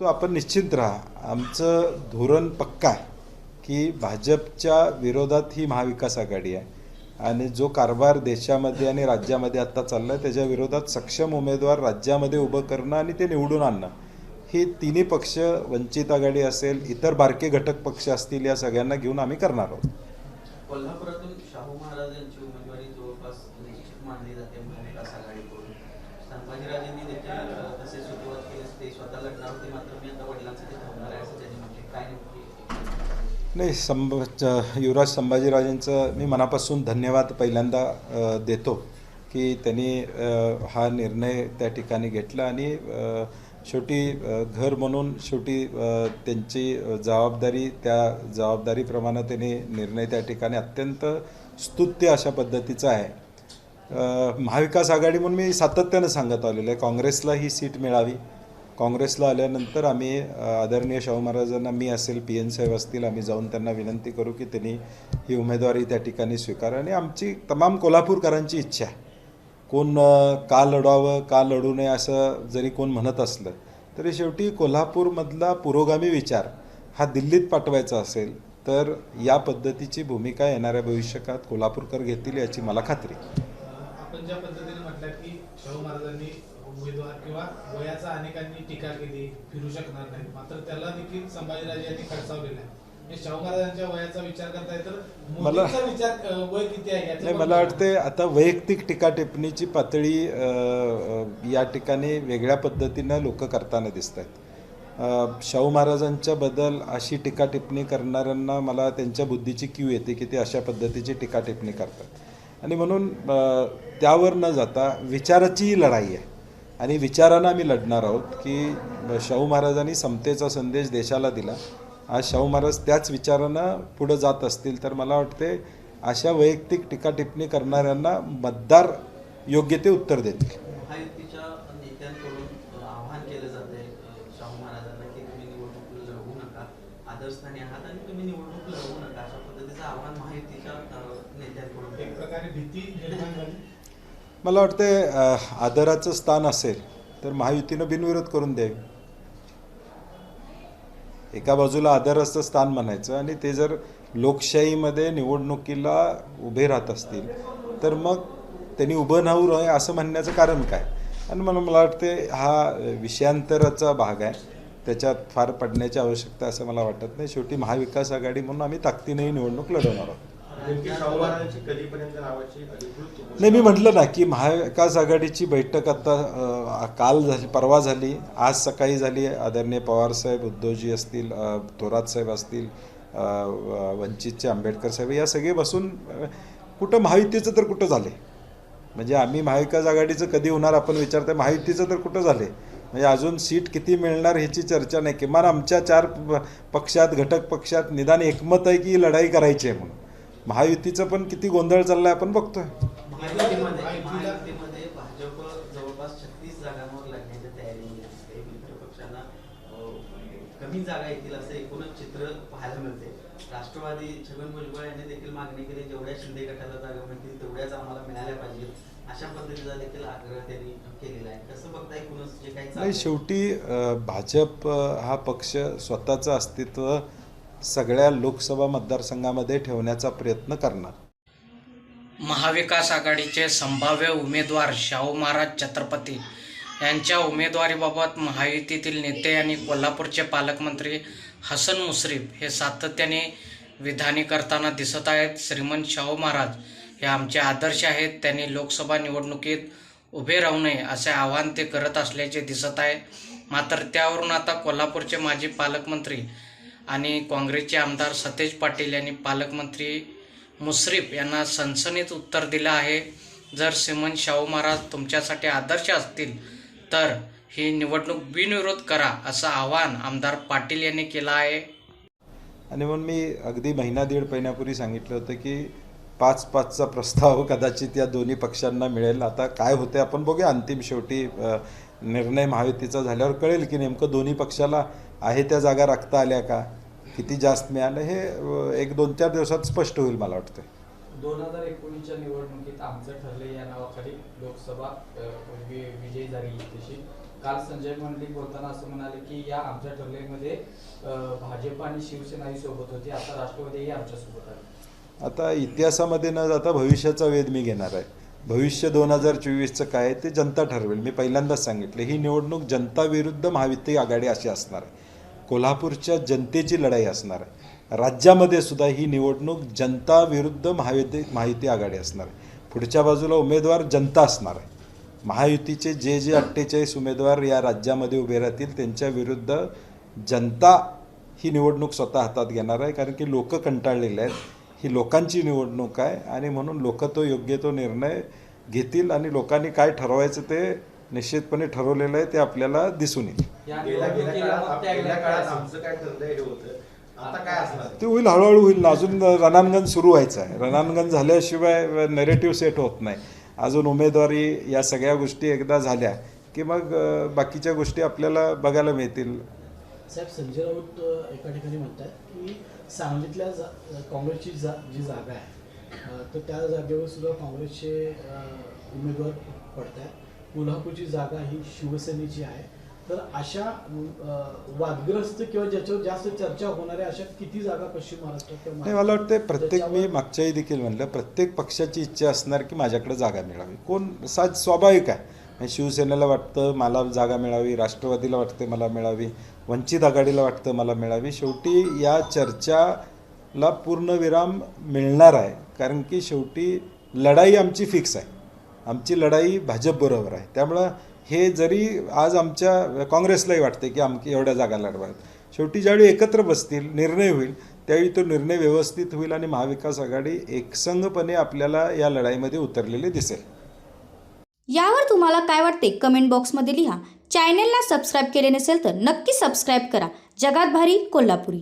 तो आपण निश्चिंत राहा. आमचं धोरण पक्का आहे की भाजपच्या विरोधात ही महाविकास आघाडी आहे. आणि जो कारभार देशामध्ये आणि राज्यामध्ये आत्ता चालला आहे त्याच्या विरोधात सक्षम उमेदवार राज्यामध्ये उभं करणं आणि ते निवडून आणणं. हे तिन्ही पक्ष वंचित आघाडी असेल इतर बारके घटक पक्ष असतील या सगळ्यांना घेऊन आम्ही करणार आहोत कोल्हापुरातून शाहू महाराज यांची उमेदवारी जवळपास निश्चित मानली जाते महाविकास आघाडीकडून संभाजीराजेंनी देखील अ, तसे सुरुवात केली ते स्वतः लढणार होते मात्र मी आता वडिलांचं ते थांबणार आहे असं त्यांनी म्हटले काय नेमकी नाही संभ च- युवराज संभाजीराजेंचं मी मनापासून धन्यवाद पहिल्यांदा देतो की त्यांनी हा निर्णय त्या ठिकाणी घेतला आणि शेवटी घर म्हणून शेवटी त्यांची जबाबदारी त्या जबाबदारीप्रमाणे त्यांनी निर्णय त्या ठिकाणी अत्यंत स्तुत्य अशा पद्धतीचा आहे. महाविकास आघाडी म्हणून मी सातत्यानं सांगत आलेलो आहे. काँग्रेसला ही सीट मिळावी. काँग्रेसला आल्यानंतर आम्ही आदरणीय शाहू महाराजांना मी असेल पी एन साहेब असतील आम्ही जाऊन त्यांना विनंती करू की त्यांनी ही उमेदवारी त्या ठिकाणी स्वीकारा. आणि आमची तमाम कोल्हापूरकरांची इच्छा आहे. कोण का लढावं का लढू नये असं जरी कोण म्हणत असलं तरी शेवटी कोल्हापूरमधला पुरोगामी विचार हा दिल्लीत पाठवायचा असेल तर या पद्धतीची भूमिका येणाऱ्या भविष्यकाळात कोल्हापूरकर घेतील याची मला खात्री आपण ज्या पद्धतीने म्हटलं की शाहू महाराजांनी उमेदवार किंवा वयाचा अनेकांनी टीका केली फिरू शकणार नाही. मात्र त्याला देखील संभाजीराजे यांनी खडसावलेला आहे शाहू महाराजांच्या वयाचा विचार करताय तर मला- मोदींचा विचार अ, वय किती आहे याचं नाही मला. वाटते आता वैयक्तिक टीका टिप्पणीची पातळी या ठिकाणी वेगळ्या पद्धतीनं लोक करताना दिसत आहेत शाहू महाराजांच्या बद्दल अशी टीका टिप्पणी करणाऱ्यांना मला त्यांच्या बुद्धीची क्यू येते की ते अशा पद्धतीची टीका टिप्पणी करतात. आणि म्हणून त्यावर न जाता विचाराचीही लढाई आहे. आणि विचारानं आम्ही लढणार आहोत की शाहू महाराजांनी समतेचा संदेश देशाला दिला. आज शाहू महाराज त्याच विचारानं पुढं जात असतील तर मला वाटते अशा वैयक्तिक टीका टिप्पणी करणाऱ्यांना मतदार योग्य ते उत्तर देतील. महायुतीच्या नेत्यांकडून अ, आवाहन केलं जाते शाहू महाराजांना की तुम्ही निवडणूक लढवू नका आदर्शस्थानी आहात आणि तुम्ही निवडणूक लढवू नका अशा पद्धतीचं आवाहन महायुतीच्या अ, नेत्यांकडून एक प्रकारे भीती निर्माण झाली. मला वाटते आदराचं स्थान असेल तर महायुतीनं बिनविरोध करून द्यावी. एका बाजूला आदराचं स्थान म्हणायचं आणि ते जर लोकशाहीमध्ये निवडणुकीला उभे राहत असतील तर मग त्यांनी उभं राहू नये असं म्हणण्याचं कारण काय? आणि म्हणून मला वाटते हा विषयांतराचा भाग आहे. त्याच्यात फार पडण्याची आवश्यकता असं मला वाटत नाही. शेवटी महाविकास आघाडी म्हणून आम्ही ताकदीनेही निवडणूक लढवणार आहोत. नाही मी म्हटलं ना की महाविकास आघाडीची बैठक आता काल झाली परवा झाली. आज सकाळी झाली. आदरणीय पवारसाहेब उद्धवजी असतील थोरात साहेब असतील वंचितचे आंबेडकर साहेब या सगळे बसून कुठं महायुतीचं तर कुठं झाले? म्हणजे आम्ही महाविकास आघाडीचं कधी होणार आपण विचारतोय महायुतीचं तर कुठं झाले? म्हणजे अजून सीट किती मिळणार ह्याची चर्चा नाही. किमान आमच्या चार पक्षात घटक पक्षात निदान एकमत आहे की लढाई करायची आहे म्हणून. महायुतीचं पण किती गोंधळ चाललाय आपण बघतोय. कमी जागा येतील असं एकूणच चित्र पाहायला मिळते. राष्ट्रवादी छगन भुजबळ यांनी देखील मागणी केली जेवढ्या शिंदे गटाला जागा मिळतील तेवढ्याच आम्हाला मिळाल्या पाहिजेत. अशा पद्धतीचा देखील आग्रह त्यांनी केलेला आहे. कसं बघता एकूणच जे काही नाही चाललंय? शेवटी भाजप हा पक्ष स्वतःचं अस्तित्व सगळ्या लोकसभा मतदारसंघामध्ये ठेवण्याचा प्रयत्न करणार. महाविकास आघाडीचे संभाव्य उमेदवार शाहू महाराज छत्रपती यांच्या उमेदवारीबाबत महायुतीतील नेते आणि कोल्हापूरचे पालकमंत्री हसन मुश्रीफ हे सातत्याने विधाने करताना दिसत आहेत. श्रीमंत शाहू महाराज हे आमचे आदर्श आहेत. त्यांनी लोकसभा निवडणुकीत उभे राहू नये असे आवाहन ते करत असल्याचे दिसत आहे. मात्र त्यावरून आता कोल्हापूरचे माजी पालकमंत्री आणि काँग्रेसचे आमदार सतेज पाटील यांनी पालकमंत्री मुश्रीफ यांना सनसनीत उत्तर दिलं आहे. जर श्रीमंत शाहू महाराज तुमच्यासाठी आदर्श असतील तर ही निवडणूक बिनविरोध करा असं आवाहन आमदार पाटील यांनी केलं आहे. आणि म्हणून मी अगदी महिना दीड महिन्यापूर्वी सांगितलं होतं की पाच पाचचा प्रस्ताव कदाचित या दोन्ही पक्षांना मिळेल. आता काय होते आपण बघूया. अंतिम शेवटी निर्णय महायुतीचा झाल्यावर कळेल की नेमकं दोन्ही पक्षाला आहे त्या जागा राखता आल्या का? किती जास्त मिळालं हे एक दोन चार दिवसात स्पष्ट होईल मला वाटतं दोन हजार एकोणीसच्या निवडणुकीत आमचं ठरले या नावाखाली लोकसभा विजयी झाली तशी काल संजय मंडलिक बोलताना असं म्हणाले की या आमच्या ठरलेमध्ये भाजप आणि शिवसेनाही सोबत होती आता राष्ट्रवादीही आमच्यासोबत आहे. आता इतिहासामध्ये न जाता भविष्याचा वेध मी घेणार आहे. भविष्य दोन हजार चोवीसचं काय आहे ते जनता ठरवेल. मी पहिल्यांदाच सांगितलं ही निवडणूक जनता विरुद्ध महायुती आघाडी अशी असणार आहे. कोल्हापूरच्या जनतेची लढाई असणार आहे. राज्यामध्ये सुद्धा ही निवडणूक जनता विरुद्ध महायुती महायुती आघाडी असणार आहे. पुढच्या बाजूला उमेदवार जनता असणार आहे. महायुतीचे जे जे अठ्ठेचाळीस उमेदवार या राज्यामध्ये उभे राहतील त्यांच्या विरुद्ध जनता ही निवडणूक स्वतः हातात घेणार आहे कारण की लोक कंटाळलेले आहेत. ही लोकांची निवडणूक आहे आणि म्हणून लोक तो योग्य तो निर्णय घेतील आणि लोकांनी काय ठरवायचं ते निश्चितपणे ठरवलेलं आहे ते आपल्याला दिसून येईल. या गेल्या गेल्या निवडणुकीला काळात मग गेल्या tagline काय काळात असेल? आमचं काय ठरलंय हे होतं. आता काय असणार? ते होईल हळूहळू होईल. अजून रणांगण सुरू व्हायचं आहे. रणांगण झाल्याशिवाय नेरेटिव्ह सेट होत नाही. अजून उमेदवारी या सगळ्या गोष्टी एकदा झाल्या की मग अं, बाकीच्या गोष्टी आपल्याला बघायला मिळतील. साहेब संजय राऊत अ, एका ठिकाणी म्हणतात की सांगलीतल्या जा काँग्रेसची जा जी जागा आहे अ, तर त्या जागेवर सुद्धा काँग्रेसचे अ, उमेदवार पडत आहेत कोल्हापूरची जागा ही शिवसेनेची आहे. तर अशा वादग्रस्त किंवा ज्याच्यावर जास्त चर्चा होणाऱ्या अशा किती जागा पश्चिम महाराष्ट्रात नाही मला वाटतं प्रत्येक मी मागच्याही देखील म्हणलं प्रत्येक पक्षाची इच्छा असणार की माझ्याकडे जागा मिळावी. कोण साज स्वाभाविक आहे. म्हणजे शिवसेनेला वाटतं मला जागा मिळावी राष्ट्रवादीला वाटतं मला मिळावी वंचित आघाडीला वाटतं मला मिळावी. शेवटी या चर्चाला पूर्णविराम मिळणार आहे. कारण की शेवटी लढाई आमची फिक्स आहे. आमची लढाई भाजपबरोबर आहे. त्यामुळं हे जरी आज आमच्या काँग्रेसलाही वाटते की आमकी एवढ्या जागा लढवायत शेवटी ज्यावेळी एकत्र बसतील निर्णय होईल त्यावेळी तो निर्णय व्यवस्थित होईल आणि महाविकास आघाडी एकसंघपणे आपल्याला या लढाईमध्ये उतरलेली दिसेल. यावर तुम्हाला काय वाटते? कमेंट बॉक्समध्ये लिहा. चॅनेलला सबस्क्राईब केले नसेल तर नक्की सबस्क्राईब करा. जगात भारी कोल्हापुरी.